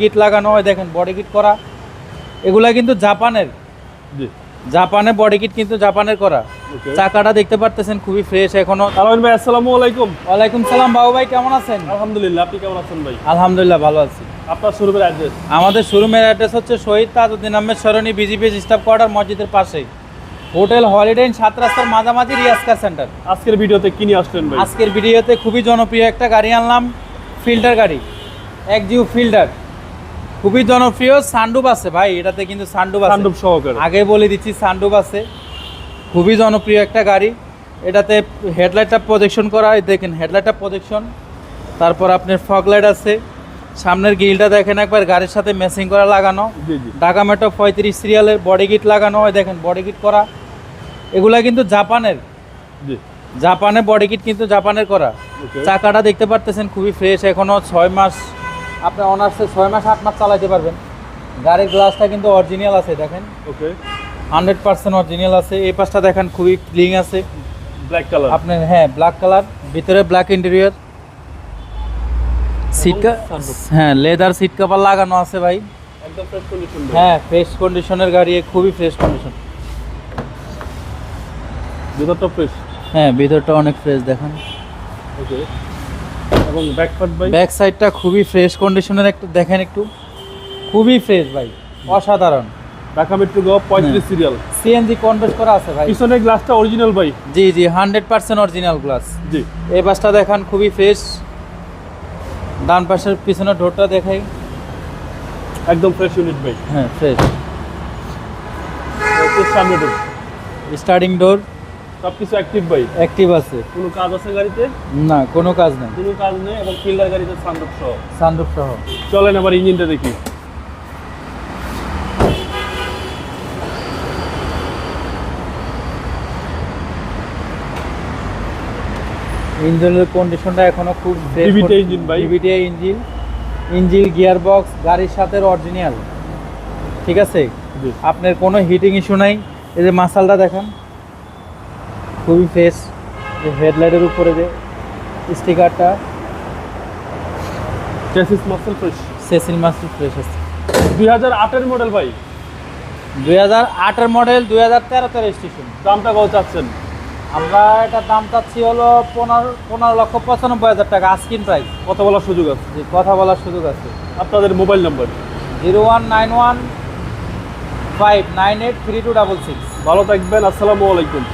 Kit লাগানো হয় দেখেন বডি গিট করা। এগুলা কিন্তু জাপানের। জাপানে বডি কিট কিন্তু জাপানের করা। চাকাটা দেখতে পারতেছেন খুবই ফ্রেশ এখনও। আলামিন ভাই আসসালামু আলাইকুম। ওয়ালাইকুম সালাম বাবু ভাই কেমন আছেন? আলহামদুলিল্লাহ আপনি কেমন আছেন ভাই? আলহামদুলিল্লাহ ভালো আছি। আপনার শোরুমের অ্যাড্রেস আমাদের শোরুমের অ্যাড্রেস হচ্ছে Shahid Tajuddin Ahmed Sarani BGP staff quarter মসজিদের পাশেই। হোটেল হলিডে ইন সাত রাস্তার মাঝামাঝি রিয়াজকার সেন্টার। আজকের ভিডিওতে কি নিয়ে আসলেন ভাই? আজকের ভিডিওতে খুবই জনপ্রিয় একটা গাড়ি আনলাম ফিল্টার গাড়ি। এক জিও ফিল্টার। খুবই জনপ্রিয় সানডুপ আছে ভাই এটাতে কিন্তু সানডুপ আছে। তাণ্ডব সহকারে। আগে বলে দিচ্ছি সানডুপ আছে। খুবই জনপ্রিয় একটা গাড়ি। এটাতে হেডলাইটটা প্রজেকশন করা হয়। দেখেন হেডলাইটটা প্রজেকশন তারপর আপনার ফগ লাইট আছে। সামনের গ্রিলটা দেখেন একবার গাড়ির সাথে মেসিং করা লাগানো। ঢাকা মেট্রো পঁয়ত্রিশ সিরিয়ালের বডি কিট লাগানো হয়। দেখেন বডি কিট করা। এগুলা কিন্তু জাপানের। জাপানে বডি কিট কিন্তু জাপানের করা। চাকাটা দেখতে পারতেছেন খুবই ফ্রেশ এখনও ছয় মাস আপনি অনার্সে ছয় মাস আট মাস চালাতে পারবেন। গাড়ির গ্লাসটা কিন্তু অরিজিনাল আছে দেখেন। ওকে হান্ড্রেড পার্সেন্ট অরিজিনাল আছে। এই পাশটা দেখেন খুবই ক্লিন আছে। ব্ল্যাক কালার আপনার হ্যাঁ ব্ল্যাক কালার ভিতরে ব্ল্যাক ইন্টেরিয়র সিট হ্যাঁ লেদার সিট কভার লাগানো আছে ভাই। একদম ফ্রেশ কন্ডিশন হ্যাঁ ফ্রেশ কন্ডিশনের গাড়ি খুবই ফ্রেশ কন্ডিশন ভিতরটা ফ্রেশ হ্যাঁ ভিতরটা অনেক ফ্রেশ দেখেন। ওকে এবং ব্যাক পার্ট ভাই? ব্যাক সাইডটা খুবই ফ্রেশ কন্ডিশনের একটু দেখেন একটু। খুবই ফ্রেশ ভাই অসাধারণ। ঢাকা মেট্রো গো পঁয়ত্রিশ সিরিয়াল সিএনজি কনভার্ট করা আছে ভাই। পিছনের গ্লাসটা অরিজিনাল ভাই। জি জি হান্ড্রেড পার্সেন্ট অরিজিনাল গ্লাস জি। এই বাসটা দেখান খুবই ফ্রেশ ডান পাশের পিছনের ডোরটা দেখাই। একদম ফ্রেশ ইউনিট ভাই। হ্যাঁ ফ্রেশ সামনে ডোর স্টার্টিং ডোর সব কিছু অ্যাক্টিভ ভাই অ্যাক্টিভ আছে। কোনো কাজ আছে গাড়িতে? না কোনো কাজ নেই। কোনো কাজ নেই এবং ফিল্ডার গাড়িতে সানরুফ সহ? সানরুফ সহ। চলেন আবার ইঞ্জিনটা দেখি। ইঞ্জিনের কন্ডিশনটা এখনও খুব DBT engine ভাই। DBTI engine engine gear box গাড়ির সাথে অরিজিনাল ঠিক আছে? আপনার কোনো হিটিং ইস্যু নাই। এই যে মাসালটা দেখেন। খুবই ফ্রেশ যে হেডলাইটের উপরে যে স্টিকারটা চেসিস মাসেল ফ্রেশ সেসিল মাসুল ফ্রেশ আছে। দুই হাজার আটের মডেল ভাই। দুই হাজার আটের মডেল দুই হাজার তেরোতে রেজিস্ট্রেশন দামটা কত চাচ্ছেন? আমরা এটা দাম চাচ্ছি হলো পনেরো পনেরো লক্ষ পঁচানব্বই হাজার টাকা আস্কিন প্রাইস কত বলার সুযোগ আছে। যে কথা বলার সুযোগ আছে। আপনাদের mobile number zero one nine one five nine eight three two double six. ভালো থাকবেন আসসালামু আলাইকুম।